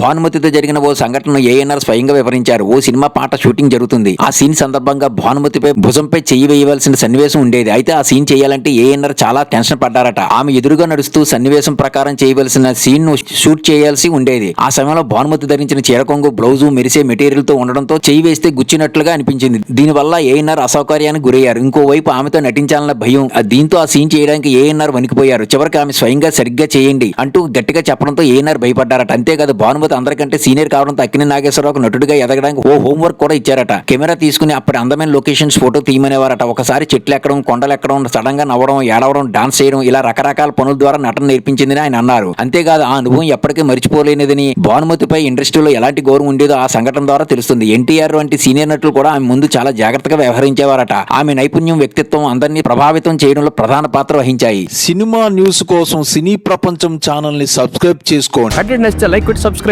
భానుమతితో జరిగిన ఓ సంఘటనను ఏఎన్ఆర్ స్వయంగా వివరించారు. ఓ సినిమా పాట షూటింగ్ జరుగుతుంది. ఆ సీన్ సందర్భంగా భానుమతిపై భుజంపై చెయ్యి వేయవలసిన సన్నివేశం ఉండేది. అయితే ఆ సీన్ చేయాలంటే ఏఎన్ఆర్ చాలా టెన్షన్ పడ్డారట. ఆమె ఎదురుగా నడుస్తూ సన్నివేశం ప్రకారం చేయవలసిన సీన్ను షూట్ చేయాల్సి ఉండేది. ఆ సమయంలో భానుమతి ధరించిన చీరకొంగు బ్లౌజు మెరిసే మెటీరియల్తో ఉండడంతో చెయ్యి వేస్తే గుచ్చినట్లుగా అనిపించింది. దీనివల్ల ఏఎన్ఆర్ అసౌకర్యానికి గురయ్యారు. ఇంకోవైపు ఆమెతో నటించాలన్న భయం దీంతో ఆ సీన్ చేయడానికి ఏఎన్ఆర్ వణికిపోయారు. చివరికి ఆమె స్వయంగా సరిగ్గా చేయండి అంటూ గట్టిగా చెప్పడంతో ఏఎన్ఆర్ భయపడ్డారట. అంతేకాదు భానుమతి అందరికంటే సీనియర్ కావడంతో అక్కినే నాగేశ్వరరావు నటుడిగా ఎదగడానికి ఓ హోంవర్క్ కూడా ఇచ్చారట. కెమెరా తీసుకుని అప్పటి అందమైన లొకేషన్స్ ఫోటో తీయమనేవారట. ఒకసారి చెట్లు ఎక్కడం కొండలు ఎక్కడం సడన్గా నవ్వడం ఏడవడం డాన్స్ చేయడం ఇలా రకరకాల పనుల ద్వారా నటన నేర్పించిందని ఆయన అన్నారు. అంతేకాదు ఆ అనుభవం ఎప్పటికీ మర్చిపోలేనిదని భానుమతిపై ఇండస్ట్రీలో ఎలాంటి గౌరవం ఉండేదో ఆ సంఘటన ద్వారా తెలుస్తుంది. ఎన్టీఆర్ వంటి సీనియర్ నటులు కూడా ఆమె ముందు చాలా జాగ్రత్తగా వ్యవహరించేవారట. ఆమె నైపుణ్యం వ్యక్తిత్వం అందరినీ ప్రభావితం చేయడంలో ప్రధాన పాత్ర వహించాయి. సినిమా న్యూస్ కోసం సినీ ప్రపంచం ఛానల్ని సబ్స్క్రైబ్ చేసుకోండి. Like subscribe